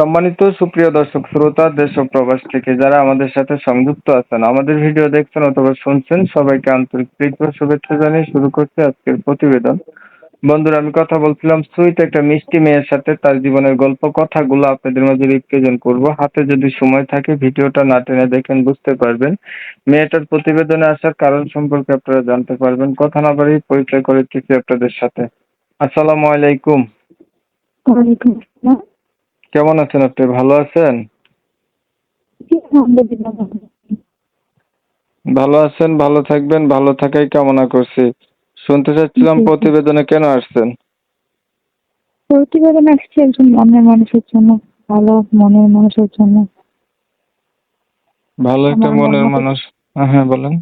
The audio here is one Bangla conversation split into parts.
সম্মানিত সুপ্রিয় দর্শক, শ্রোতা, দেশ ও প্রবাস থেকে যারা আমাদের সাথে সংযুক্ত আছেন, আমাদের ভিডিও দেখছেন অথবা শুনছেন, সবাইকে আন্তরিক প্রীতি শুভেচ্ছা জানিয়ে শুরু করছে আজকের প্রতিবেদন। বন্ধুরা, আমি কথা বলছিলাম সুইট একটা মিষ্টি মেয়ের সাথে, তার জীবনের গল্প, কথাগুলো আপনাদের মাঝে রিপ্রেজেন্ট করব। হাতে যদি সময় থাকে, ভিডিওটা না টেনে দেখেন, বুঝতে পারবেন। মেয়েটার প্রতিবেদনে আসার কারণ সম্পর্কে আপনারা জানতে পারবেন। কথা না বাড়িয়ে পরিচয় করে আপনাদের সাথে। আসসালামু আলাইকুম। ওয়ালাইকুম আসসালাম। কেমন আছেন আপনি? ভালো আছেন? ভালো আছেন ভালো থাকবেন ভালো থাকাই কামনা করছি। শুনতে চাচ্ছিলাম। প্রতিবেদনে কেন আসছেন? প্রতিবেদন আসছে একজন মনের মানুষের জন্য ভালো মনের মানুষের জন্য। ভালো একটা মনের মানুষ। হ্যাঁ, হ্যাঁ বলেন।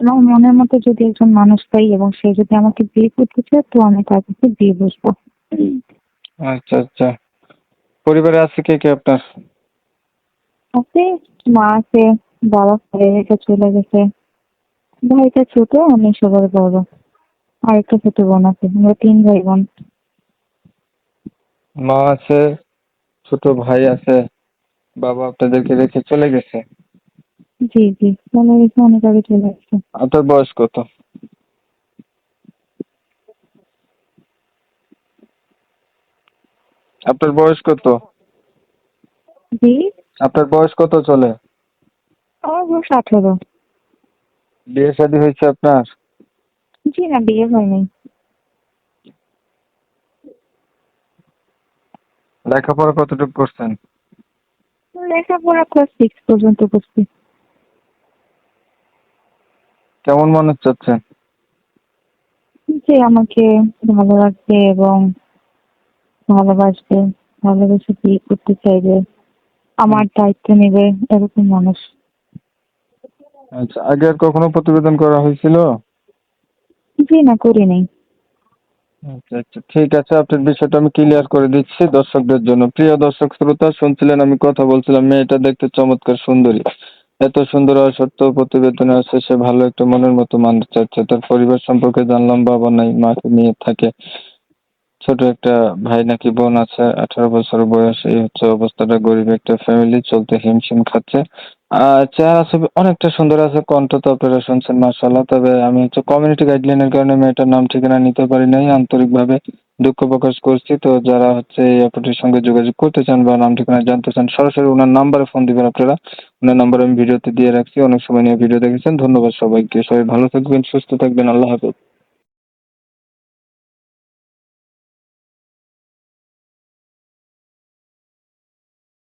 আমার মনের মতো যদি একজন মানুষ পাই এবং সে যদি আমাকে বিয়ে করতে চায় তো আমি তার কাছে বিয়ে বসবো। আচ্ছা আচ্ছা। পরিবারে আছে কে কে আপনার? আছে মা আছে বাবা রেখে চলে গেছে। ভাইটা ছোট আমি সবার বড়। আর একটা ছোট বোন আছে আমরা তিন ভাই বোন মা আছে ছোট ভাই আছে বাবা আপনাদেরকে রেখে চলে গেছে? জি জি অনেক আগে চলে গেছে। আপনার বয়স কত? আপনার বয়স কত? জি? আপনার বয়স কত চলে? আমার বয়স আঠারো। বিয়ে শাদী হয়েছে আপনার? জি না বিয়ে হয়নি। লেখাপড়া কতটুকু করছেন? লেখাপড়া ক্লাস সিক্স পর্যন্ত করছি। কেমন মানুষ চাচ্ছেন? যে আমাকে ভালো রাখবে এবং ভালোবাসবে ভালোবেসে বিয়ে করতে চাইবে আমার দায়িত্ব নেবে এরকম মানুষ। আচ্ছা আগে আর কখনো প্রতিবেদন করা হয়েছিল? জি না করি নাই। আচ্ছা আচ্ছা ঠিক আছে আপনার বিষয়টা আমি ক্লিয়ার করে দিচ্ছি দর্শকদের জন্য। প্রিয় দর্শক শ্রোতা শুনছিলেন আমি কথা বলছিলাম মেয়েটা দেখতে চমৎকার সুন্দরী। এত সুন্দর হওয়া সত্ত্বেও প্রতিবেদনে আছে সে ভালো একটা মনের মতো মানুষ চাচ্ছে। তার পরিবার সম্পর্কে জানলাম বাবা নাই মাকে নিয়ে থাকে। ছোট একটা ভাই নাকি বোন আছে, আঠারো বছর বয়স, এই হচ্ছে অবস্থাটা, গরিব একটা ফ্যামিলি চলতে হিমশিম খাচ্ছে। আর চেহারা ছবি অনেকটা সুন্দর আছে, কণ্ঠ তো আপনারা শুনছেন মার্শাল্লাহ তবে আমি হচ্ছে কমিউনিটি গাইডলাইনের কারণে মেয়েটার নাম, ঠিকানা নিতে পারি নাই, আন্তরিকভাবে দুঃখ প্রকাশ করছি। তো যারা হচ্ছে এই অ্যাপটির সঙ্গে যোগাযোগ করতে চান বা নাম, ঠিকানা জানতে চান, সরাসরি ওনার নাম্বারে ফোন দিবেন আপনারা। ওনার নাম্বার আমি ভিডিওতে দিয়ে রাখছি, অনেক সময় নিয়ে ভিডিও দেখেছেন। ধন্যবাদ সবাইকে, সবাই ভালো থাকবেন, সুস্থ থাকবেন, আল্লাহ হাফেজ।